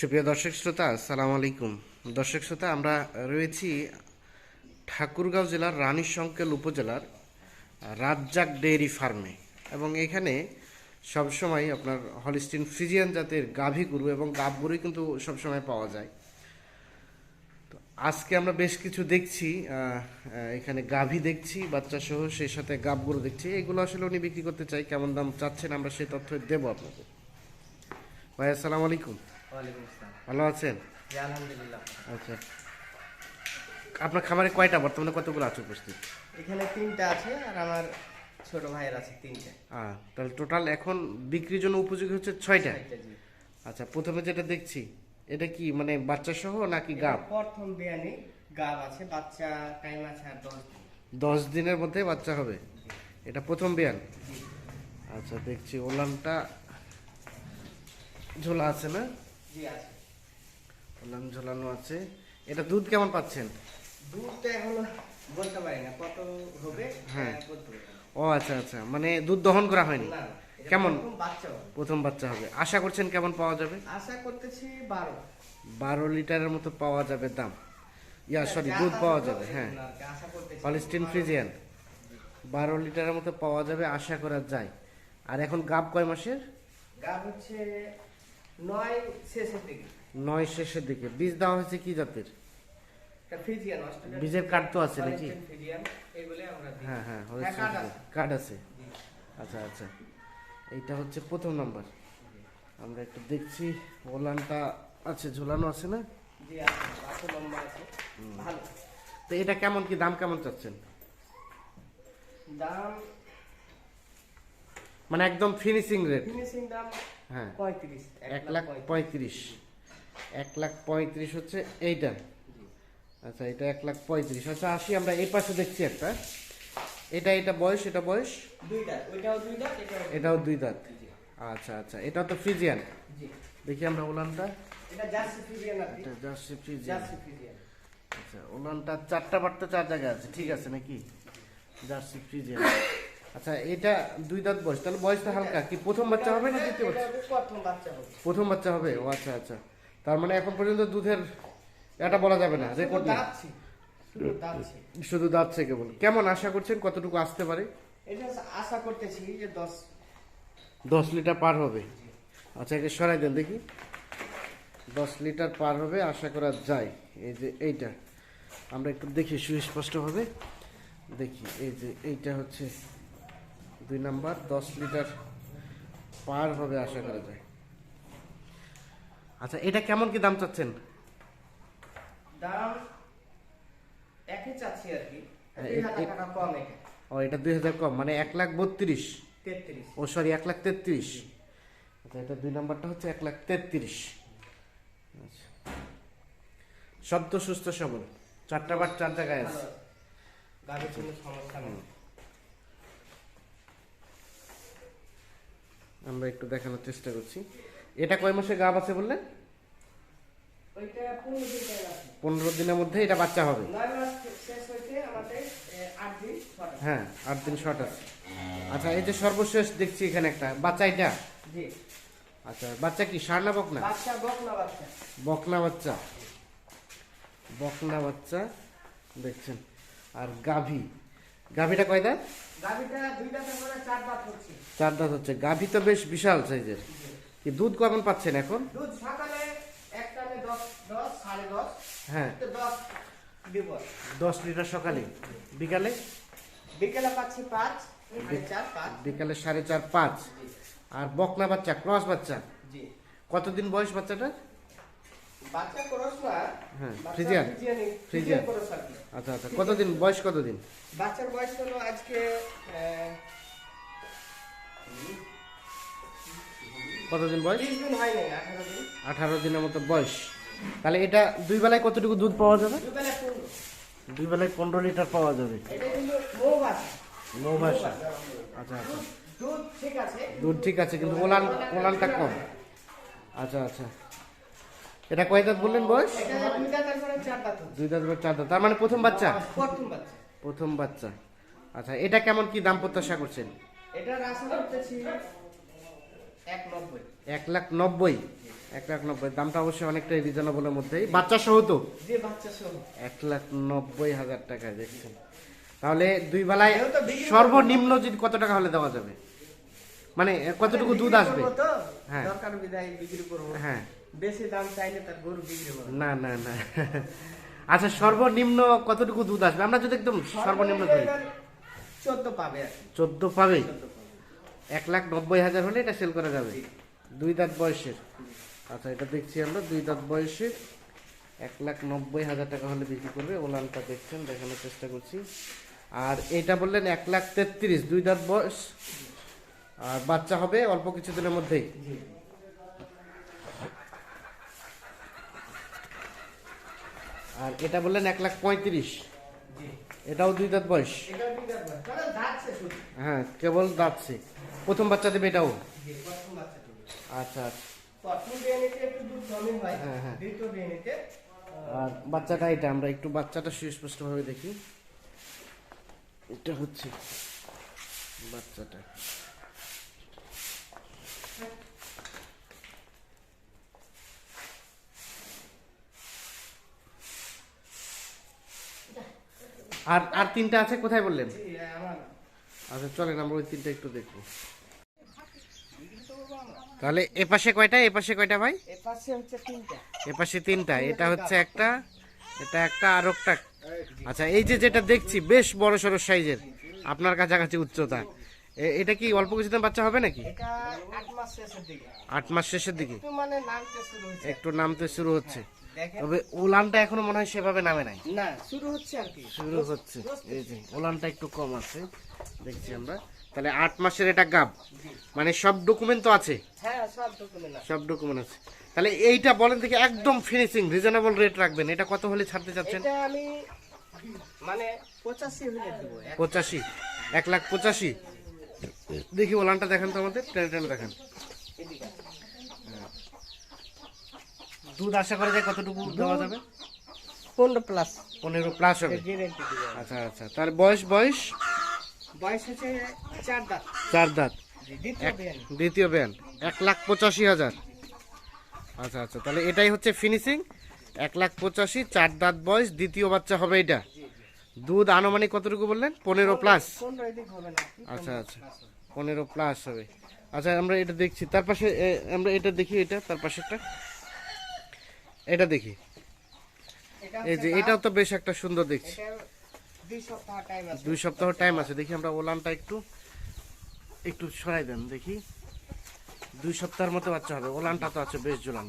সুপ্রিয় দর্শক শ্রোতা, আসসালামু আলাইকুম। দর্শক শ্রোতা, আমরা রয়েছি ঠাকুরগাঁও জেলার রানী সংকেল উপজেলার রাজ্জাক ডেয়ারি ফার্মে এবং এখানে সবসময় আপনার হলিস্টিন ফ্রিজিয়ান জাতের গাভী গরু এবং গাব গরুই কিন্তু সবসময় পাওয়া যায়। তো আজকে আমরা বেশ কিছু দেখছি এখানে গাভী দেখছি বাচ্চা সহ সেই সাথে গাব গরু দেখছি। এগুলো আসলে উনি বিক্রি করতে চাই, কেমন দাম চাচ্ছেন আমরা সেই তথ্য দেবো আপনাকে। ভাই, আসসালামু আলাইকুম। ভালো আছেন? আলহামদুলিল্লাহ আচ্ছা। আপনার খামারে কয়টা? বর্তমানে কতগুলো আছে উপস্থিত? এখানে তিনটা আছে আর আমার ছোট ভাইয়ের আছে তিনটা। আহ, তাহলে টোটাল এখন বিক্রির জন্য উপযোগী হচ্ছে ছয়টা? আচ্ছা প্রথমে যেটা দেখছি এটা কি মানে বাচ্চা সহ নাকি গাব? প্রথম বিয়ানি গাব আছে বাচ্চা টাইম আছে আর দশ দিন। দশ দিনের মধ্যে বাচ্চা হবে? এটা প্রথম বিয়ান? আচ্ছা দেখছি ওলানটা ঝোলা আছে না? জি আছে। ঝোলানো আছে। এটা দুধ কেমন পাচ্ছেন? দুধ তো বলতে পারি না কত হবে? হ্যাঁ। হ্যাঁ। ও আচ্ছা আচ্ছা। মানে দুধ দহন করা হয়নি? কেমন? প্রথম বাচ্চা হবে। আশা করছেন কেমন পাওয়া যাবে? আশা করতেছি বারো। বারো লিটারের মতো পাওয়া যাবে দাম। ইয়া সরি দুধ পাওয়া যাবে হ্যাঁ। না, আশা করতেছি। হলিস্টিন বারো। ফ্রিজিয়ান বারো লিটারের মতো পাওয়া যাবে আশা করা যায়। আর এখন গাব কয় মাসের? গাব হচ্ছে নয় শেষের দিকে। নয় শেষের দিকে। বীজ দেওয়া হয়েছে কি জাতের? বীজের কার্ড তো আছে নাকি? হ্যাঁ হ্যাঁ হ্যাঁ। কার্ড আছে। আচ্ছা আচ্ছা। এইটা হচ্ছে প্রথম নাম্বার। আমরা একটু দেখছি ওলানটা আছে ঝোলানো আছে না? তো এটা কেমন কি দাম কেমন চাচ্ছেন? দাম মানে একদম ফিনিশিং রেট ফিনিশিং দাম হ্যাঁ। পঁয়ত্রিশ এক লাখ পঁয়ত্রিশ। এক লাখ পঁয়ত্রিশ হচ্ছে এইটা। আচ্ছা এটা এক লাখ পঁয়ত্রিশ। আচ্ছা আসি আমরা এই পাশে দেখছি একটা। এটা এটা বয়স এটা বয়স? এটাও দুই দাঁত। আচ্ছা আচ্ছা এটাও তো ফ্রিজিয়ান। দেখি আমরা ওলানটা। এটা এটা আচ্ছা ওলানটা চারটা বারটা চার জায়গায় আছে ঠিক আছে নাকি? Jersey Friesian. আচ্ছা এটা দুই দাঁত বয়স তাহলে বয়সটা হালকা। কি প্রথম বাচ্চা হবে না দ্বিতীয় বাচ্চা? প্রথম বাচ্চা হবে প্রথম বাচ্চা হবে ও আচ্ছা আচ্ছা। তার মানে এখন পর্যন্ত দুধের এটা বলা যাবে না রেকর্ড নেই। শুধু দাঁতছি কেবল। কেমন আশা করছেন কতটুকু আসতে পারে? এটা আশা করতেছি যে দশ। দশ লিটার পার হবে। আচ্ছা একে সরাই দেন দেখি। দশ লিটার পার হবে আশা করা যায়। এই যে এইটা আমরা একটু দেখি সুস্পষ্টভাবে। দেখি এই যে এইটা হচ্ছে দুই নাম্বার দশ লিটার পার হবে আশা করা যায়। আচ্ছা এটা কেমন কি দাম চাচ্ছেন? দাম একই চাচ্ছি আর কি। কম ও এটা দুই হাজার কম মানে এক লাখ বত্রিশ। ও সরি এক লাখ তেত্রিশ। আচ্ছা এটা দুই নাম্বারটা হচ্ছে এক লাখ তেত্রিশ। আচ্ছা। শব্দ সুস্থ সবল। চারটা বার চার জায়গায় আছে। গাড়ির কোনো সমস্যা নেই। আমরা একটু দেখানোর চেষ্টা করছি। এটা কয় মাসে গাব আছে বললেন ওইটা পনেরো দিনের মধ্যে এটা বাচ্চা হবে। হ্যাঁ আট দিন শর্ট আছে। আচ্ছা এই যে সর্বশেষ দেখছি এখানে একটা। বাচ্চা এটা? আচ্ছা বাচ্চা কি সার না বকনা? বকনা বাচ্চা। বকনা বাচ্চা দেখছেন। আর গাভী? গাভীটা কয় দাঁত চার দাঁত হচ্ছে। গাভী তো বেশ বিশাল সাইজের। কি দুধ কখন পাচ্ছেন এখন? দুধ সকালে এক টানে দশ দশ সাড়ে দশ হ্যাঁ। দশ দশ লিটার সকালে? বিকালে? বিকেলে পাচ্ছি পাঁচ সাড়ে চার বিকালে সাড়ে চার পাঁচ। আর বকনা বাচ্চা ক্রস বাচ্চা? জি। কতদিন বয়স বাচ্চাটা বাচ্চা করস না হ্যাঁ, ফ্রিজিয়ান। ফ্রিজিয়ান। ফ্রিজিয়ান আর আচ্ছা আচ্ছা কতদিন বয়স কতদিন? বাচ্চার বয়স হলো আজকে কতদিন বয়স? আঠারো দিনের মতো বয়স। তাহলে এটা দুই বেলায় কতটুকু দুধ পাওয়া যাবে? দুই বেলায় পনেরো। লিটার পাওয়া যাবে। এটা কিন্তু মৌ বাচ্চা মৌভাষা আচ্ছা আচ্ছা। দুধ ঠিক আছে। দুধ ঠিক আছে কিন্তু ওলান ওলানটা কম। আচ্ছা আচ্ছা। এটা কয় দাঁত বললেন বয়স? দুই দাঁত চার দাঁত। তার মানে প্রথম বাচ্চা? প্রথম বাচ্চা। আচ্ছা এটা কেমন কি দাম প্রত্যাশা করছেন? এক লাখ নব্বই। এক লাখ নব্বই। দামটা অবশ্যই অনেকটাই রিজনেবলের মধ্যেই। বাচ্চা সহ তো? এক লাখ নব্বই হাজার টাকা দেখছেন। তাহলে দুই বেলায় সর্বনিম্ন যদি কত টাকা হলে দেওয়া যাবে? মানে কতটুকু দুধ আসবে? হ্যাঁ। হ্যাঁ। বেশি দাম চাইলে তার গরু বিক্রি হবে। না না না। আচ্ছা সর্বনিম্ন কতটুকু দুধ আসবে? আমরা যদি একদম সর্বনিম্ন ধরি। চোদ্দ পাবে। চোদ্দ পাবে? 14 পাবে। এক লাখ নব্বই হাজার হলে এটা সেল করা যাবে। দুই দাঁত বয়সের। আচ্ছা এটা দেখছি আমরা দুই দাঁত বয়সের। এক লাখ নব্বই হাজার টাকা হলে বিক্রি করবে। ওলানটা দেখছেন দেখানোর চেষ্টা করছি। আর এটা বললেন এক লাখ তেত্রিশ দুই দাঁত বয়স। আর বাচ্চা হবে অল্প কিছুদিনের মধ্যেই। আর এটা বললেন এক লাখ পঁয়ত্রিশ। এটাও দুই দাঁত বয়স। হ্যাঁ কেবল দাঁতছে। প্রথম বাচ্চা দেবে এটাও। আচ্ছা আচ্ছা। হ্যাঁ, হ্যাঁ। আর বাচ্চাটা এটা আমরা একটু বাচ্চাটা সুস্পষ্টভাবে দেখি। এটা হচ্ছে বাচ্চাটা। আর আর তিনটা আছে? কোথায় বললেন? আচ্ছা চলেন আমরা ওই তিনটা একটু দেখব। তাহলে এ পাশে কয়টা? এ পাশে কয়টা ভাই? এ পাশে হচ্ছে তিনটা। এ পাশে তিনটা। এটা হচ্ছে একটা এটা একটা আর একটা। আচ্ছা এই যে যেটা দেখছি বেশ বড় সড়ো সাইজের আপনার কাছাকাছি উচ্চতা। এটা কি অল্প কিছুদিন বাচ্চা হবে নাকি? এটা আট মাস শেষের দিকে। আট মাস শেষের দিকে। একটু মানে নামতে শুরু হচ্ছে। তবে ওলানটা এখনও মনে হয় সেভাবে নামে নাই। না শুরু হচ্ছে আর কি। শুরু হচ্ছে। এই যে ওলানটা একটু কম আছে দেখছি আমরা। তাহলে আট মাসের এটা গাব। মানে সব ডকুমেন্ট তো আছে? হ্যাঁ সব ডকুমেন্ট আছে। তাহলে এইটা বলেন থেকে একদম ফিনিশিং রিজনেবল রেট রাখবেন। এটা কত হলে ছাড়তে চাচ্ছেন? আমি মানে পঁচাশি হলে এক- পঁচাশি। এক লাখ পঁচাশি। দেখি ওলানটা দেখেন তো আমাদের টেনে টেনে দেখেন। দুধ আশা করা যায় কতটুকু দেওয়া যাবে? পনেরো প্লাস পনেরো প্লাস হবে। আচ্ছা আচ্ছা। তার বয়স বয়স? বয়স হচ্ছে চার দাঁত। চার দাঁত। দ্বিতীয় ব্যান্ড এক লাখ পঁচাশি হাজার। আচ্ছা আচ্ছা। তাহলে এটাই হচ্ছে ফিনিশিং এক লাখ পঁচাশি চার দাঁত বয়স দ্বিতীয় বাচ্চা হবে এটা। দুধ আনুমানিক কতটুকু বললেন? পনেরো প্লাস হবে আচ্ছা আচ্ছা। পনেরো প্লাস হবে। আচ্ছা আমরা এটা দেখছি। তার পাশে আমরা এটা দেখি এটা তার পাশেরটা। এটা দেখি। এই যে এটাও তো বেশ একটা সুন্দর দেখছি। দুই সপ্তাহ টাইম আছে। দেখি আমরা ওলানটা একটু একটু সরাই দেন দেখি। দুই সপ্তাহের মতো বাচ্চা হবে। ওলানটা তো আছে বেশ কি।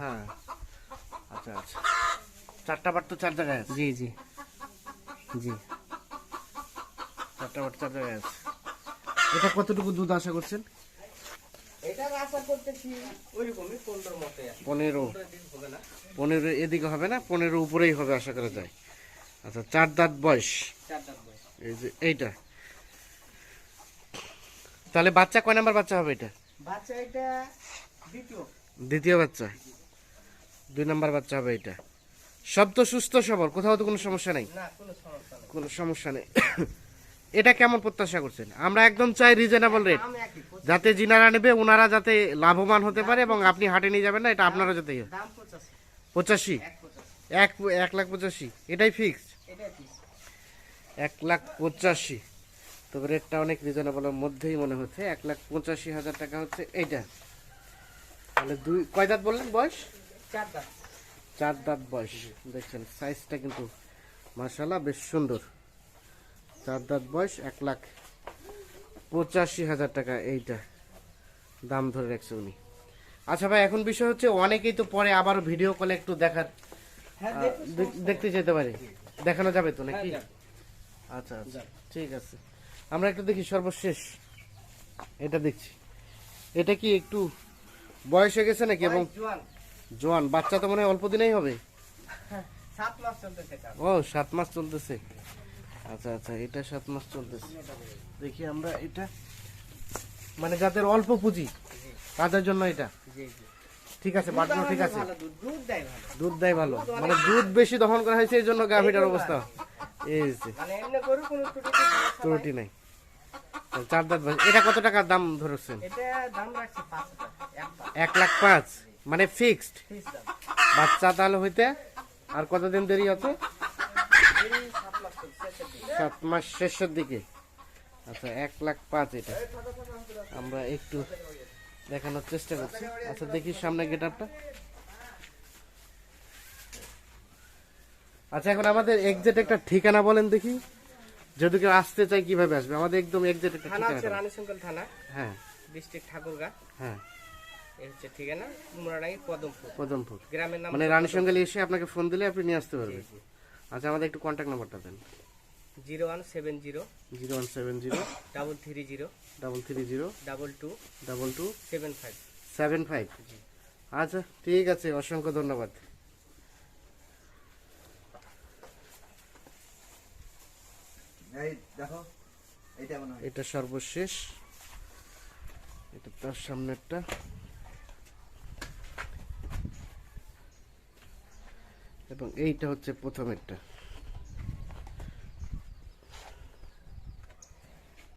হ্যাঁ। আচ্ছা আচ্ছা। চারটা বার তো চার জায়গায় আছে। জি জি। জি। চারটা বার চার জায়গায় আছে। এটা কতটুকু দুধ আশা করছেন এটার আশা করতেছি ওইরকমই পনেরোর মতো আছে পনেরো। পনেরো এদিক হবে না। পনেরো এদিকে হবে না পনেরো উপরেই হবে আশা করা যায়। আচ্ছা চার দাঁত বয়স। এই যে এইটা। তাহলে বাচ্চা কয় নাম্বার বাচ্চা হবে এটা? বাচ্চা এটা দ্বিতীয়। দ্বিতীয় বাচ্চা। দুই নাম্বার বাচ্চা হবে এটা। সব তো সুস্থ সবল কোথাও তো কোনো সমস্যা নেই? না কোনো সমস্যা নেই। কোনো সমস্যা নেই। এটা কেমন প্রত্যাশা করছেন? আমরা একদম চাই রিজনেবল রেট যাতে যিনারা নেবে ওনারা যাতে লাভবান হতে পারে এবং আপনি হাটে নিয়ে যাবেন না এটা আপনারা যাতে। পঁচাশি। এক এক লাখ পঁচাশি। এটাই ফিক্স এক লাখ পঁচাশি। তবে রেটটা অনেক রিজনেবলের মধ্যেই মনে হচ্ছে। এক লাখ পঁচাশি হাজার টাকা হচ্ছে এইটা। তাহলে দুই কয় দাঁত বললেন বয়স? চার দাঁত। চার দাঁত বয়স। দেখছেন সাইজটা কিন্তু মার্শাল্লাহ বেশ সুন্দর। চার দাঁত বয়স এক লাখ পঁচাশি হাজার টাকা এইটা দাম ধরে রাখছে উনি। আচ্ছা ভাই এখন বিষয় হচ্ছে অনেকেই তো পরে আবার ভিডিও কলে একটু দেখার হ্যাঁ দেখতে যেতে পারে। দেখানো যাবে তো নাকি? হ্যাঁ, আচ্ছা আচ্ছা ঠিক আছে। আমরা একটু দেখি সর্বশেষ। এটা দেখছি। এটা কি একটু বয়স হয়ে গেছে নাকি এবং জোয়ান। বাচ্চা তো মনে হয় অল্প দিনেই হবে। হ্যাঁ, ও সাত মাস চলতেছে। আচ্ছা আচ্ছা এটা সাত মাস চলতেছে। দেখি আমরা এটা মানে যাদের অল্প পুঁজি তাদের জন্য এটা। ঠিক আছে বাটনো ঠিক আছে। দুধ দেয় ভালো। মানে দুধ বেশি দহন করা হয়েছে এই জন্য গাভীটার অবস্থা। এই মানে ত্রুটি নাই। চার দাঁত এটা কত টাকার দাম ধরেছেন? এক লাখ। পাঁচ। মানে ফিক্সড বাচ্চা তাহলে হইতে আর কতদিন দেরি আছে এই সাত মাস চলছে, শেষের দিকে। সাত মাস শেষের দিকে। আচ্ছা এক লাখ পাঁচ এটা। আমরা একটু দেখানোর চেষ্টা করছি। আচ্ছা দেখি সামনে গেট আপটা আচ্ছা এখন আমাদের এক্সাক্ট একটা ঠিকানা বলেন দেখি। যদি কেউ আসতে চায় কীভাবে আসবে? আমাদের একদম এক্সাক্ট একটা থানা ঠিকানা বলেন। রানীশঙ্কল থানা। হ্যাঁ। ডিস্ট্রিক্ট ঠাকুরগা। হ্যাঁ। এই হচ্ছে ঠিকানা পদমপুর। পদমপুর। গ্রামের নাম মানে রানী সঙ্গে এসে আপনাকে ফোন দিলে আপনি নিয়ে আসতে পারবেন। আচ্ছা আমাদের একটু কন্ট্যাক্ট নাম্বারটা দেন। Zero one seven zero zero one seven zero double three zero double three zero double two double two seven five. Seven five. আচ্ছা ঠিক আছে অসংখ্য ধন্যবাদ। এই দেখো এইটা এটা সর্বশেষ। এটা তার সামনেরটা। এবং এইটা হচ্ছে প্রথমেরটা।